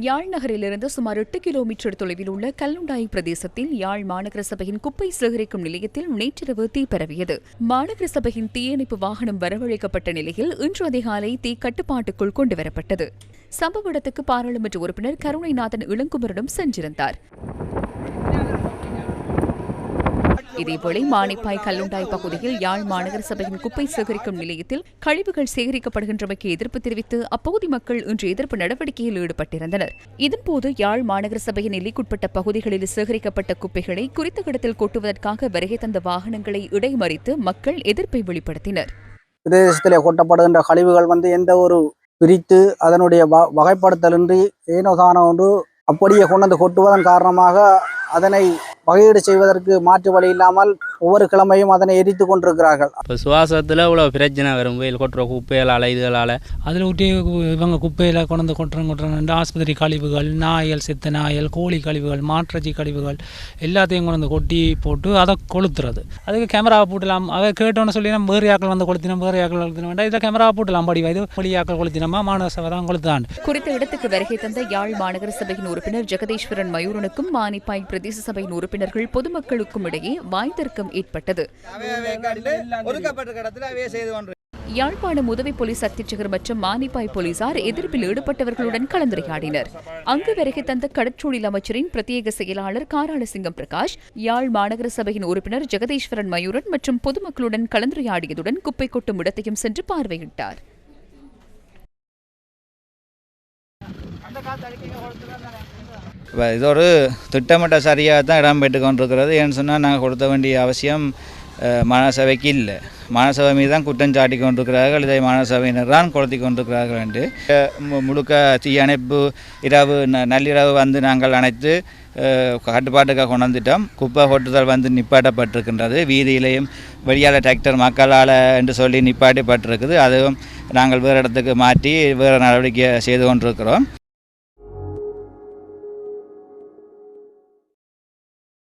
யாழ் நகரிலிருந்து சுமார் எட்டு கிலோமீட்டர் தொலைவில் உள்ள கல்லுண்டாய் பிரதேசத்தில் யாழ் மாநகர சபையின் குப்பை சேகரிக்கும் நிலையத்தில் நேற்றிரவு தீ பரவியது. மாநகர சபையின் தீயணைப்பு வாகனம் வரவழைக்கப்பட்ட நிலையில் இன்று அதிகாலை தீ கட்டுப்பாட்டுக்குள் கொண்டுவரப்பட்டது. சம்பவ இடத்துக்கு பாராளுமன்ற உறுப்பினர் கருணைநாதன் இளங்குமரனும் சென்றிருந்தார். இதேவேளை மானிப்பாய் கல்லுண்டாய் பகுதியில் யாழ் மாநகர சபையின் குப்பை சேகரிக்கும் நிலையத்தில் கழிவுகள் சேகரிக்கப்படுகின்றமைக்கு எதிர்ப்பு தெரிவித்து அப்பகுதி மக்கள் இன்று எதிர்ப்பு நடவடிக்கையில் ஈடுபட்டிருந்தனர். இதன்போது யாழ் மாநகர சபையின் எல்லைக்குட்பட்ட பகுதிகளில் சேகரிக்கப்பட்ட குப்பைகளை குறித்த இடத்தில் கொட்டுவதற்காக வருகை தந்த வாகனங்களை இடைமறித்து மக்கள் எதிர்ப்பை வெளிப்படுத்தினர். பிரதேசத்தில் கொட்டப்படுகின்ற கழிவுகள் வந்து எந்த ஒரு பிரித்து அதனுடைய வ வகைப்படுத்தலின்றி ஏனோதான ஒன்று அப்படியே கொண்டு வந்து கொட்டுவதன் காரணமாக அதனை வகையீடு செய்வதற்கு மாற்று வழி இல்லாமல் ஒவ்வொரு கிழமையும் அதனை எரித்து கொண்டிருக்கிறார்கள். இப்போ சுவாசத்தில் இவ்வளோ பிரச்சனை வரும். வெயில் கொட்டுற குப்பைகளால் இதுகளால். அதில் விட்டு இவங்க குப்பையில் கொண்டு கொட்டுறோம் கொட்டுறோம் ஆஸ்பத்திரி கழிவுகள் நாயல் செத்த நாயல் கோழி கழிவுகள் மாற்றச்சி கழிவுகள் எல்லாத்தையும் கொண்டு கொட்டி போட்டு அதை கொளுத்துறது. அதுக்கு கேமரா போட்டலாம். அதை கேட்டோன்னு சொல்லி நம்ம வேறு ஆக்கள் வந்து கொளுத்தினோம் வேறு ஆக்கள் கொளுத்தின வேண்டாம். இதில் கேமரா போட்டலாம். படி இது வழி ஆக்கள் கொளுத்தினோமா மாணவ சபை தான் கொளுத்தான் குறித்த இடத்துக்கு வருகை தந்த யாழ் மாநகர சபையின் உறுப்பினர் ஜெகதீஸ்வரன் மயூரனுக்கும் மானிப்பாய் பிரதேச சபையின் உறுப்பினர்கள் பொதுமக்களுக்கும் இடையே வாய் தர்க்கம் ஏற்பட்டது. யாழ்ப்பாணம் உதவி போலீஸ் அத்தியட்சகர் மற்றும் மானிப்பாய் போலீசார் எதிர்ப்பில் ஈடுபட்டவர்களுடன் கலந்துரையாடினர். அங்கு வருகை தந்த கடற்றொழில் அமைச்சரின் பிரத்யேக செயலாளர் காராளசிங்கம் பிரகாஷ் யாழ் மாநகர சபையின் உறுப்பினர் ஜெகதீஸ்வரன் மயூரன் மற்றும் பொதுமக்களுடன் கலந்துரையாடியதுடன் குப்பை கொட்டும் இடத்தையும் சென்று பார்வையிட்டார். இப்போ இது ஒரு திட்டமிட்ட சரியாக தான் இடம் பெற்று கொண்டிருக்கிறது ஏன்னு சொன்னால் நாங்கள் கொடுத்த வேண்டிய அவசியம் அஹ், இல்லை. மாநகரசபை மீது தான் குற்றம் சாட்டி கொண்டிருக்கிறார்கள் இதை மாநகரசபையினர் தான் கொளுத்தி கொண்டிருக்கிறார்கள் என்று மு- முழுக்க தீயணைப்பு இரவு ந- நள்ளிரவு வந்து நாங்கள் அணைத்து கட்டுப்பாட்டுக்காக கொண்டாந்துட்டோம். குப்பை கொட்டுதல் வந்து நிப்பாட்டப்பட்டிருக்கின்றது. வீதியிலையும் வெளியால் டிராக்டர் மக்களால் என்று சொல்லி நிப்பாட்டப்பட்டிருக்குது. அதுவும் நாங்கள் வேறு இடத்துக்கு மாற்றி வேறு நடவடிக்கை செய்து கொண்டிருக்கிறோம்.